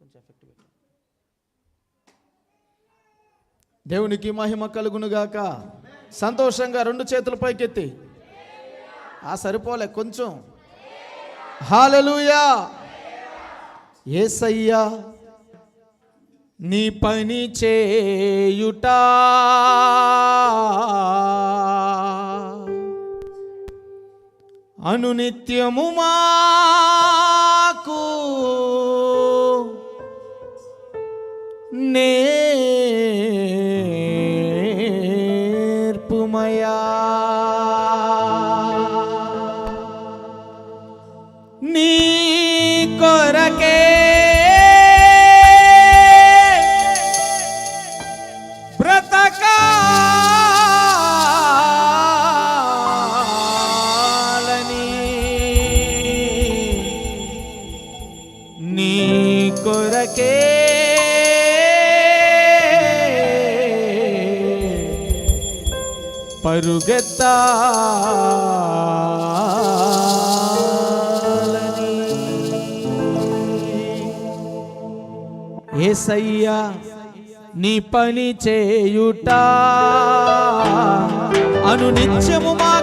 కొంచెం ఎఫెక్ట్ పెట్టు. దేవునికి మహిమ కలుగునుగాక సంతోషంగా రెండు చేతుల పైకెత్తి. ఆ సరిపోలే కొంచెం. హాలలుయా ఏసయ్యా నీ పని చేయుట. అనునిత్యము మాకు నేర్పుమయా నీ కొరకే పరుగెత్తాలని. ఏసయ్యా నీ పని చేయుట. అను నిత్యము మా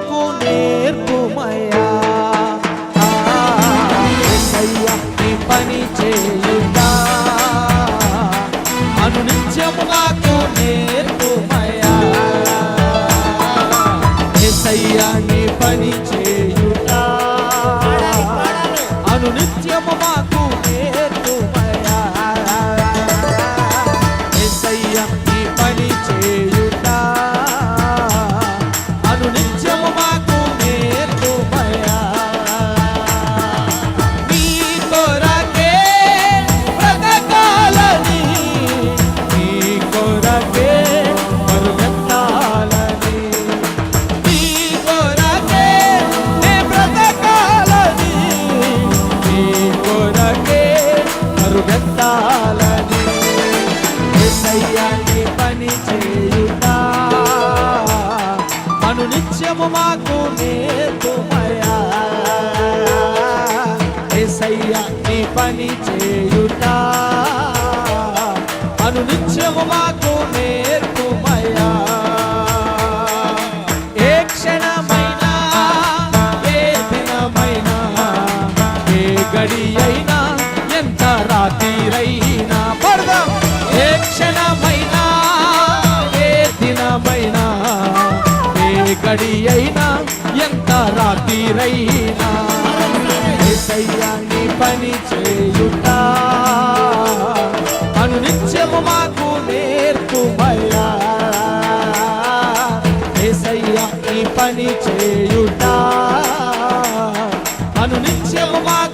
నిత్యము మాకు నేర్పుమయా యేసయ్యా నీ పని చేయుట. అను నిత్యము మాకు నేర్పుమయా ఏ అయినా ఎంత రాత్రిరైనా. ఏసయ్యా పని చేయుట. అను నిత్యము మాకు నేర్పుమయ్యా ఏసయ్యా పని చేయుట. అను నిత్యము మాకు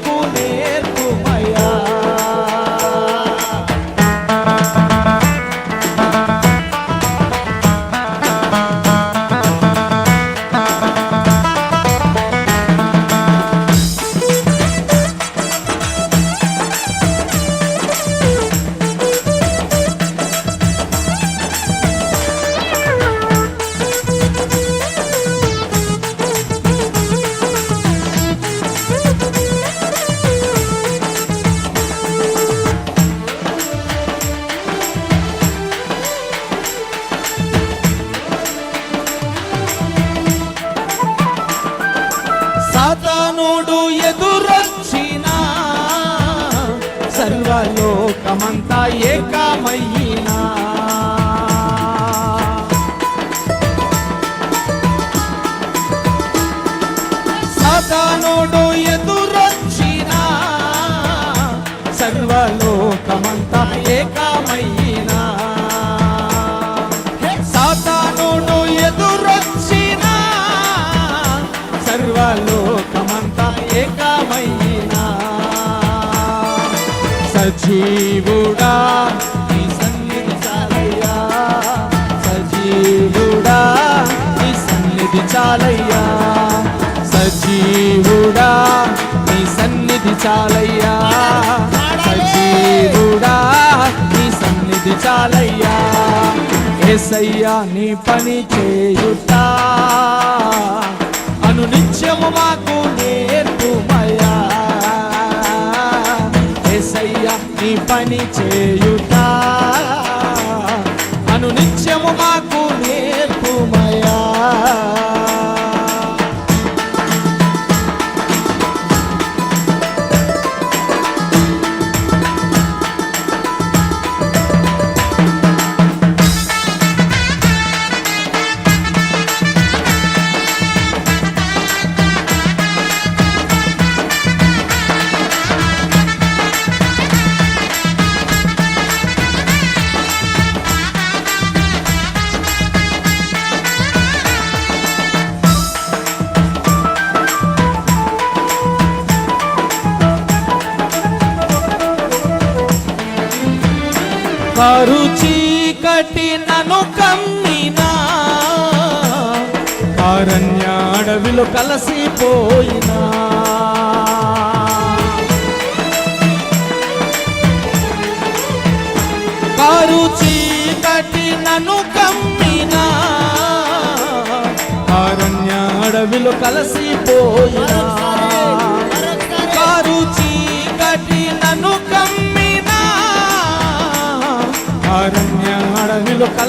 లోకమంతా ఏకమయ్యినా. సజీవుడా. నీ సన్నిధి చాలయ్యా. సజీవుడా. నీ సన్నిధి చాలయ్యా. సజీవుడా. నీ సన్నిధి చాలయ్యా. సజీవుడా. నీ సన్నిధి చాలయ్యా. ఏసయ్యా నీ పని చేయుట అను నిత్యము మాకు పని చేయుట అను నిత్యము మాకు కరు చీకటి నను కమ్మినా. అరణ్య అడవిలో కలసిపోయినా కారు చీకటి నన్ను కమ్మినా. అరణ్య అడవిలో కలసిపోయినా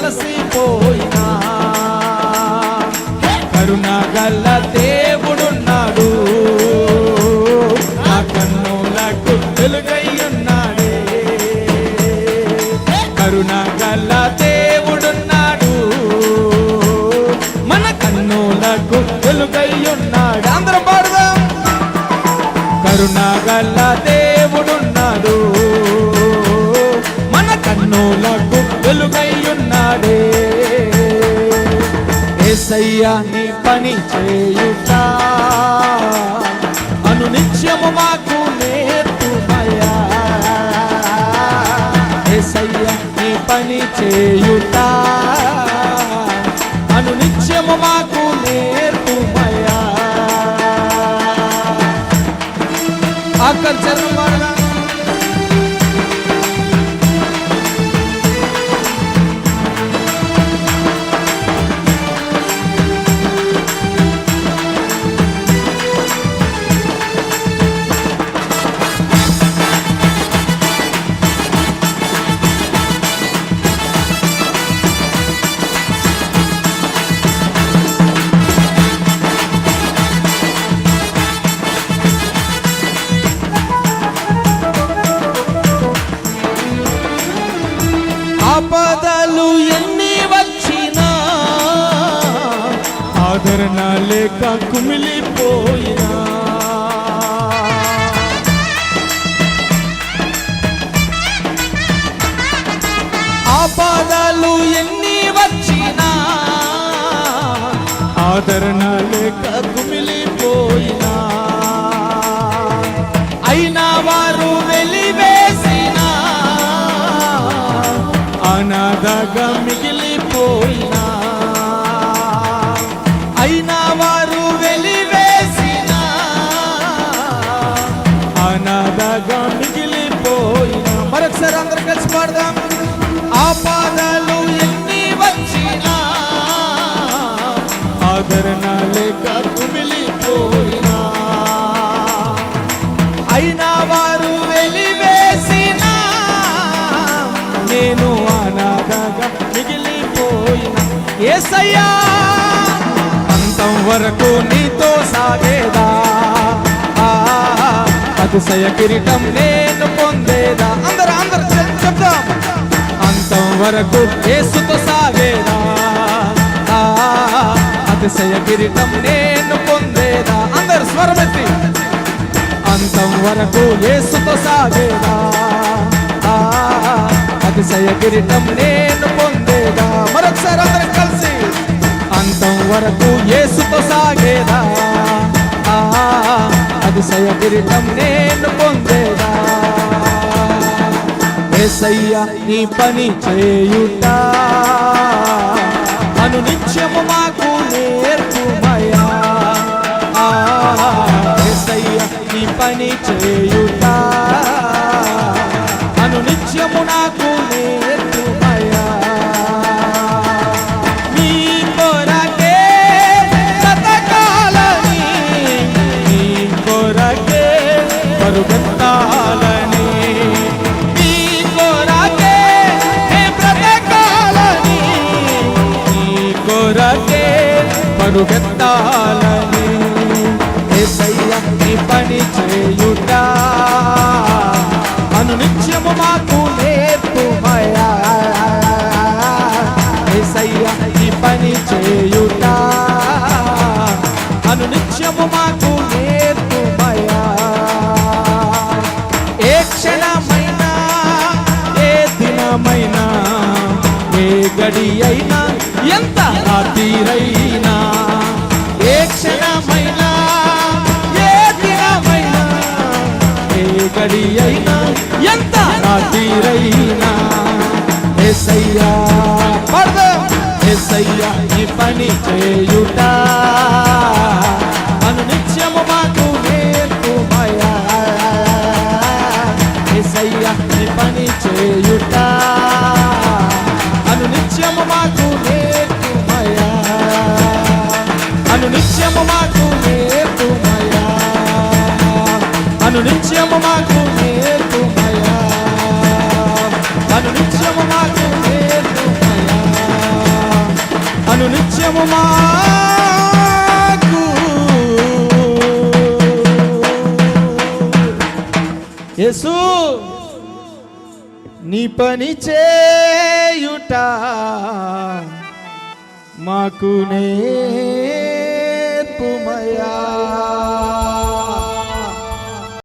అడవిలో కలసిపోయినా ఏసయ్యా నీ పని చేయుట. అను నిత్యము మాకు నేర్పుమయా ఏసయ్యా నీ పని చేయుట. అను నిత్యము మాకు నేర్పుమయా ఆకలి ఆపదలు ఎన్ని వచ్చినా ఆదరణ లేక కుమిలిపోయినా. ఆపదలు ఎన్ని వచ్చినా ఆదరణ నేను అనాథగా మిగిలిపోయిన ఏసయ్యా అంతం వరకు నీతో సాగేదా? అతిశయ కిరీటం నేను పొందేదా? అందరూ అందరూ చెప్తాం అంతం వరకు ఏసుతో సాగేదా? అతిశయ కిరీటం నేను పొందేదా? అందరు స్వరమెత్తి. అంతం వరకు ఏసుతో సాగేదా? అతిశయ కిరీటం నేను పొందేదా? మరొకసారి అందరం కలిసి అంతం వరకు ఏసుతో సాగేదా? అతిశయ కిరీటం నేను పొందేదా? ఏసయ్య నీ పని చేయుట అను నిత్యము మాకు నేర్పుమయా ఏసయ్య నీ పని చేయుట అను నిత్యము నాకు పరుగెత్తాలని ఏసయ్య పని చేయుట. అనునిత్యము మాకు నేర్పుమయా ఏసయ్య పని చేయుట. అనునిత్యము మాకు నేర్పుమయా ఏ క్షణమైనా ఏ దినమైనా ఏ గడి అయినా ఎంత రాత్రిరైనా ఎసయ్యా పడదు ఎసయ్యా ఈ పని చేయుట నిత్యము మాకు. యేసు నీ పని చేయుట మాకు నేర్పుమయా